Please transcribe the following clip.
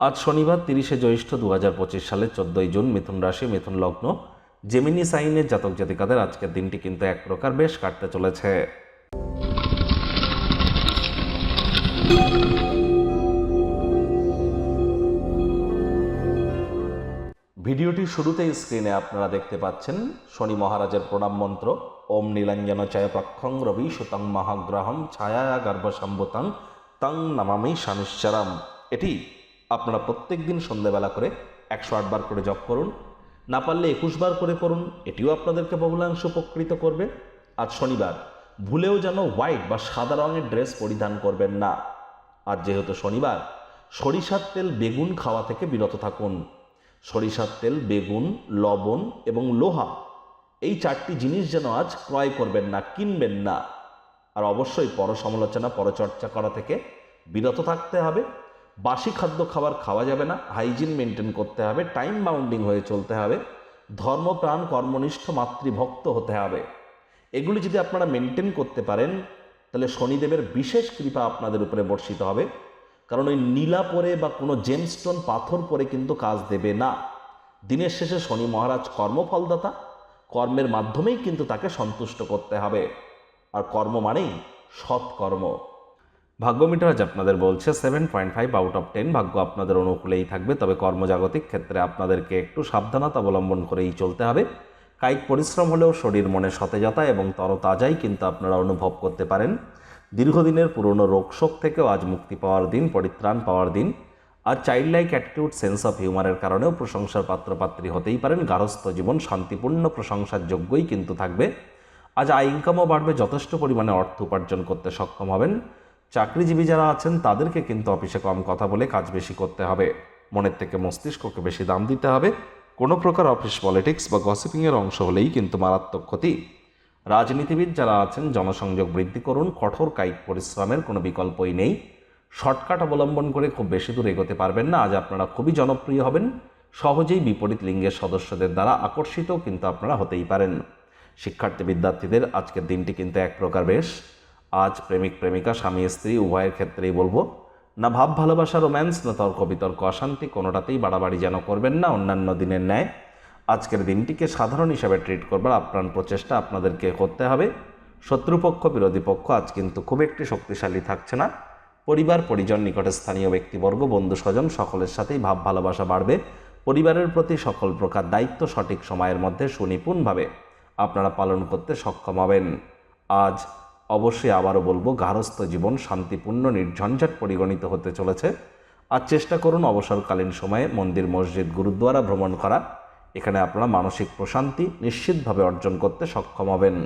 আজ শনিবার তিরিশে জ্যৈষ্ঠ দু হাজার পঁচিশ সালের চোদ্দই জুন মিথুন রাশি, মিথুন লগ্ন। জেমিনি সাইনের জাতক জাতিকাদের আজকের দিনটি কিন্তু এক প্রকার বেশ কাটতে চলেছে। ভিডিওটির শুরুতেই স্ক্রিনে আপনারা দেখতে পাচ্ছেন, শনি মহারাজের প্রণাম মন্ত্র, ওম নীলাঞ্জন চয় প্রক্ষং রবি সুতং মহাগ্রহম ছায়া গর্ভসম্ভুতং তং নামামি শানিশ্চরম এটি আপনারা প্রত্যেক দিন সন্ধ্যেবেলা করে একশো বার করে জপ করুন। না পারলে একুশ বার করে করুন, এটিও আপনাদেরকে বহুলাংশ উপকৃত করবে। আজ শনিবার, ভুলেও যেন হোয়াইট বা সাদা রঙের ড্রেস পরিধান করবেন না। আর যেহেতু শনিবার, সরিষার তেল, বেগুন খাওয়া থেকে বিরত থাকুন। সরিষার তেল, বেগুন, লবণ এবং লোহা, এই চারটি জিনিস যেন আজ ক্রয় করবেন না, কিনবেন না। আর অবশ্যই পর সমালোচনা পরচর্চা করা থেকে বিরত থাকতে হবে। বাসি খাদ্য খাবার খাওয়া যাবে না, হাইজিন মেনটেন করতে হবে, টাইম বাউন্ডিং হয়ে চলতে হবে ধর্মপ্রাণ কর্মনিষ্ঠ, মাতৃভক্ত হতে হবে। এগুলি যদি আপনারা মেনটেন করতে পারেন, তাহলে শনিদেবের বিশেষ কৃপা আপনাদের উপরে বর্ষিত হবে। কারণ ওই নীলা পরে বা কোনো জেমস্টোন পাথর পরে কিন্তু কাজ দেবে না। দিনের শেষে শনি মহারাজ কর্মফলদাতা, কর্মের মাধ্যমেই কিন্তু তাকে সন্তুষ্ট করতে হবে। আর কর্ম মানেই সৎকর্ম। ভাগ্য মিটার আজ আপনাদের বলছে seven point five out of ten ভাগ্য আপনাদের অনুকূলেই থাকবে, তবে কর্মজাগতিক ক্ষেত্রে আপনাদেরকে একটু সাবধানতা অবলম্বন করেই চলতে হবে। কায়িক পরিশ্রম হলেও শরীর মনে সতেজতা এবং তরতাজাই কিন্তু আপনারা অনুভব করতে পারেন। দীর্ঘদিনের পুরনো রোগশোক থেকেও আজ মুক্তি পাওয়ার দিন, পরিত্রাণ পাওয়ার দিন। আর child like attitude sense of হিউমারের কারণেও প্রশংসার পাত্রপাত্রী হতেই পারেন। গারস্থ জীবন শান্তিপূর্ণ প্রশংসার যোগ্যই কিন্তু থাকবে। আজ আয় ইনকামও বাড়বে, যথেষ্ট পরিমাণে অর্থ উপার্জন করতে সক্ষম হবেন। চাকরিজীবী যারা আছেন, তাদেরকে কিন্তু অফিসে কম কথা বলে কাজ বেশি করতে হবে। মনের থেকে মস্তিষ্ককে বেশি দাম দিতে হবে। কোনো প্রকার অফিস পলিটিক্স বা গসিপিংয়ের অংশ হলেই কিন্তু মারাত্মক ক্ষতি। রাজনীতিবিদ যারা আছেন, জনসংযোগ বৃদ্ধি করুন, কঠোর কায়িক পরিশ্রমের কোনো বিকল্পই নেই। শর্টকাট অবলম্বন করে খুব বেশি দূর এগোতে পারবেন না। আজ আপনারা খুবই জনপ্রিয় হবেন। সহজেই বিপরীত লিঙ্গের সদস্যদের দ্বারা আকর্ষিত কিন্তু আপনারা হতেই পারেন। শিক্ষার্থী বিদ্যার্থীদের আজকের দিনটি কিন্তু এক প্রকার বেশ। আজ প্রেমিক, প্রেমিকা, স্বামী, স্ত্রী, উভয়ের ক্ষেত্রেই বলব, না ভাব, ভালোবাসা, রোম্যান্স, না তর্ক, বিতর্ক, অশান্তি, কোনোটাতেই বাড়াবাড়ি যেন করবেন না অন্যান্য দিনের ন্যায়। আজকের দিনটিকে সাধারণ হিসাবে ট্রিট করবার আপ্রাণ প্রচেষ্টা আপনাদেরকে করতে হবে। শত্রুপক্ষ বিরোধী পক্ষ আজ কিন্তু খুব একটি শক্তিশালী থাকছে না। পরিবার, পরিজন, নিকটে স্থানীয় ব্যক্তিবর্গ, বন্ধু, স্বজন সকলের সাথেই ভাব, ভালোবাসা বাড়বে। পরিবারের প্রতি সকল প্রকার দায়িত্ব সঠিক সময়ের মধ্যে সুনিপুণভাবে আপনারা পালন করতে সক্ষম হবেন। আজ অবশ্যই আবারও বলব গার্হস্থ জীবন শান্তিপূর্ণ, নির্ঝঞ্ঝাট পরিগণিত হতে চলেছে। আর চেষ্টা করুন অবসরকালীন সময়ে মন্দির, মসজিদ, গুরুদ্বারা ভ্রমণ করা। এখানে আপনারা মানসিক প্রশান্তি নিশ্চিতভাবে অর্জন করতে সক্ষম হবেন।